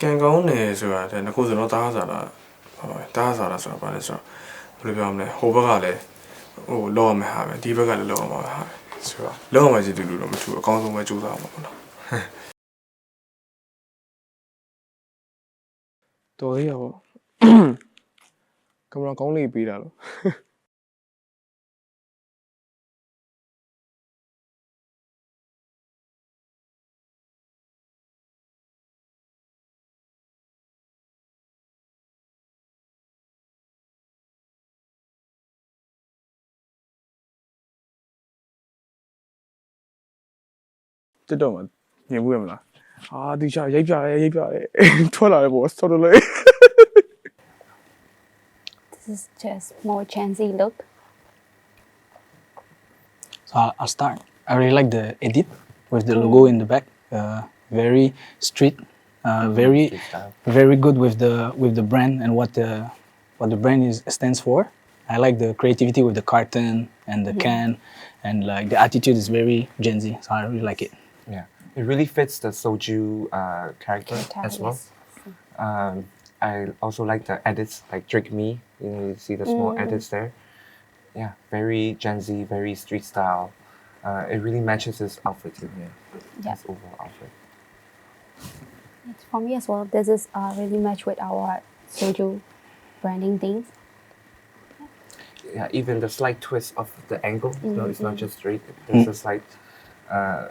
ကံကောင်းတယ်ဆိုတာတဲ့ငါကိုစတော့တားစားတာဟောတားစားတာဆိုတာဘာလဲဆိုတော့ဘယ်လိုပြောမလဲဟိုဘက်ကလည်းဟိုလောရမယ်ဟာပဲဒီဘက်ကလည်းလောရမှာပဲဟာပဲဆိုတော့လောရမှာစီတူတူတော့မထူဘူးအကောင်းဆုံးပဲစူးစမ်းအောင်ပါတော့တော်သေးရပေါ့ကင်မရာကောင်းလေးပေးတာလို့ တက်တော့မှမြင်ဘူးရမလားအာဒီချာရိုက်ပြရဲရိုက်ပြရဲ ထွက်လာတယ်ပေါ့ဆော်တော်လေး This is just more chancy look. So I'll, I'll start. I really like the edit with the logo in the back. Uh, very street, uh, very very good with the with the brand and what the what the brand is stands for. I like the creativity with the carton and the can, and like the attitude is very Gen Z. So I really like it. It really fits the soju uh, character as well. Um, I also like the edits, like Drink Me. You know, you see the small edits there. Yeah, very Gen Z, very street style. Uh, it really matches his outfit too. Yeah, Yeah. his overall outfit. It's for me as well. This is uh, really match with our soju branding things. Yeah, even the slight twist of the angle. No, it's not just straight. There's a slight uh,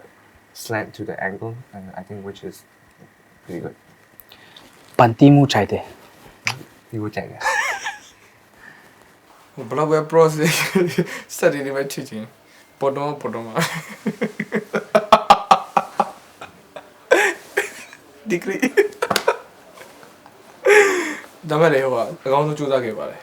slant to the angle, and I think which is pretty good. Panti mu chai te. You will check it. ဘလောက်ပဲ process စက်တွေတွေပဲချစ်ချင်းပေါ်တော့ပေါ်တော့မှာဒီဂရီဒါမဲ့လေဟိုကအကောင်းဆုံးစူးစမ်းခဲ့ပါတယ်